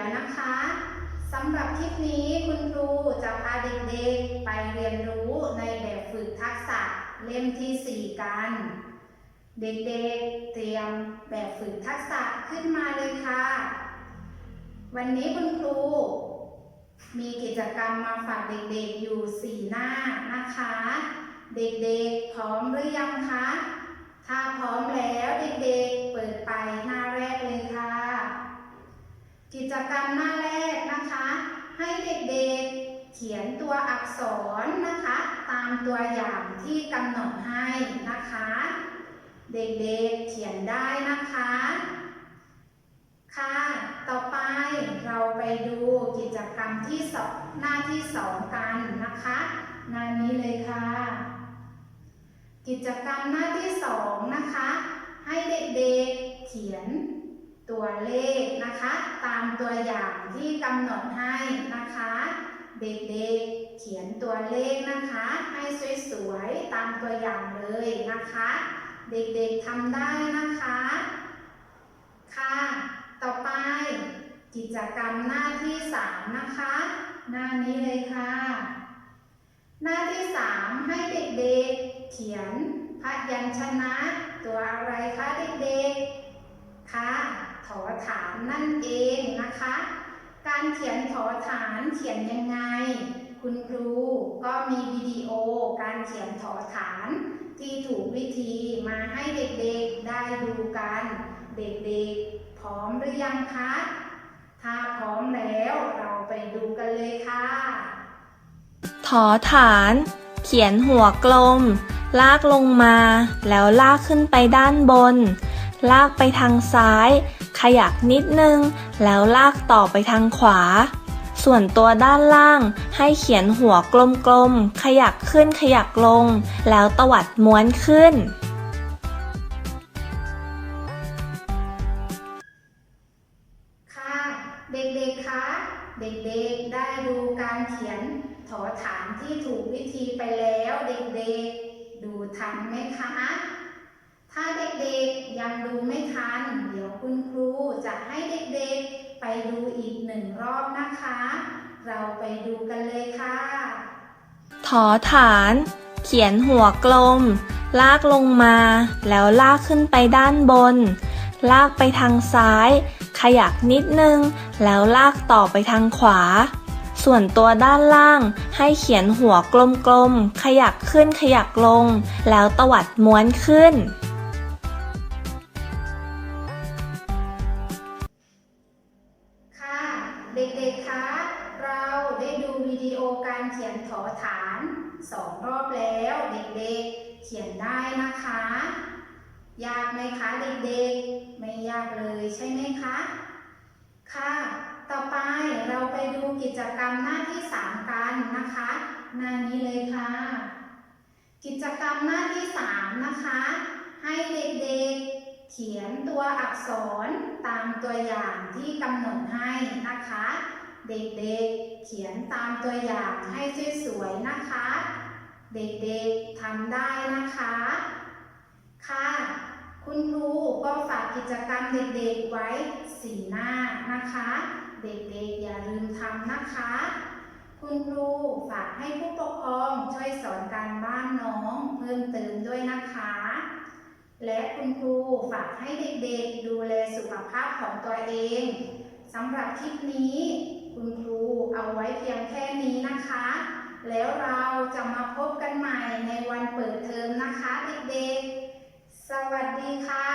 แล้วนะคะสำหรับคลิปนี้คุณครูจะพาเด็กๆไปเรียนรู้ในแบบฝึกทักษะเล่มที่ 4 กัน เด็กๆเตรียมแบบฝึกทักษะขึ้นมาเลยค่ะ วันนี้คุณครู มีกิจกรรมมาฝากเด็กๆอยู่ 4 หน้านะคะ เด็กๆพร้อมหรือยังคะ ถ้าพร้อมแล้วเด็กๆ เปิดไปหน้าแรกเลยค่ะ กิจกรรมหน้าแรกนะคะ ให้เด็กๆเขียนตัวอักษรนะคะ ตามตัวอย่างที่กำหนดให้นะคะ เด็กๆเขียนได้นะคะ ค่ะ ต่อไปเราไปดูกิจกรรมที่สองหน้าที่สองกันนะคะหน้านี้เลยค่ะ กิจกรรมหน้าที่สองนะคะ ให้เด็กๆเขียน ตัวเลขนะคะ ตามตัวอย่างที่กำหนดให้นะคะ เด็กๆเขียนตัวเลขนะคะ ให้สวยๆตามตัวอย่างเลยนะคะ เด็กๆทำได้นะคะ ค่ะ ต่อไปกิจกรรมหน้าที่สามนะคะ หน้านี้เลยค่ะ หน้าที่สามให้เด็กๆ เขียนพยัญชนะ ตัวอะไรคะเด็กๆ ค่ะ ถอฐานนั่นเองนะคะ การเขียนถอฐานเขียนยังไง คุณครูก็มีวิดีโอการเขียนถอฐานที่ถูกวิธีมาให้เด็กๆได้ดูกัน เด็กๆ พร้อมหรือยังคะ ถ้าพร้อมแล้วเราไปดูกันเลยค่ะ ถอฐาน เขียนหัวกลม ลากลงมา แล้วลากขึ้นไปด้านบน ลากไปทางซ้าย ขยักนิดนึง แล้วลากต่อไปทางขวา ส่วนตัวด้านล่างให้เขียนหัวกลมๆ ขยักขึ้นขยักลง แล้วตวัดม้วนขึ้นค่ะเด็กๆ คะ เด็กๆ ได้ดูการเขียนถอฐานที่ถูกวิธีไปแล้วเด็กๆ ดูทันไหมคะ ถ้าเด็กๆ ยังดูไยวคุณครูจะให้เด็กๆ ไปดูอีกหนึ่งรอบนะคะ เราไปดูกันเลยค่ะถอฐาน เขียนหัวกลม ลากลงมา แล้วลากขึ้นไปด้านบน ลากไปทางซ้าย ขยักนิดนึง แล้วลากต่อไปทางขวา ส่วนตัวด้านล่างให้เขียนหัวกลมๆ ขยักขึ้นขยักลง แล้วตวัดม้วนขึ้น เด็กๆ คะ เราได้ดูวิดีโอการเขียนถอฐานสองรอบแล้วเด็กๆ เขียนได้นะคะ ยากไหมคะเด็กๆ ไม่ยากเลยใช่ไหมคะ ค่ะ ต่อไปเราไปดูกิจกรรมหน้าที่สามกันนะคะ หน้านี้เลยค่ะ กิจกรรมหน้าที่สามนะคะ ให้เด็กๆ เขียนตัวอักษรตามตัวอย่างที่กำหนดให้นะคะ เด็กๆเขียนตามตัวอย่างให้สวยๆนะคะ เด็กๆทำได้นะคะ ค่ะ คุณครูก็ฝากกิจกรรมเด็กๆไว้สีหน้านะคะ เด็กๆอย่าลืมทำนะคะ คุณครูฝากให้ผู้ปกครองช่วยสอนการบ้านน้องเพิ่มเติมด้วยนะคะ และคุณครูฝากให้เด็กๆดูแลสุขภาพของตัวเองสำหรับคลิปนี้ คุณครูเอาไว้เพียงแค่นี้นะคะ แล้วเราจะมาพบกันใหม่ในวันเปิดเทอมนะคะเด็กๆ สวัสดีค่ะ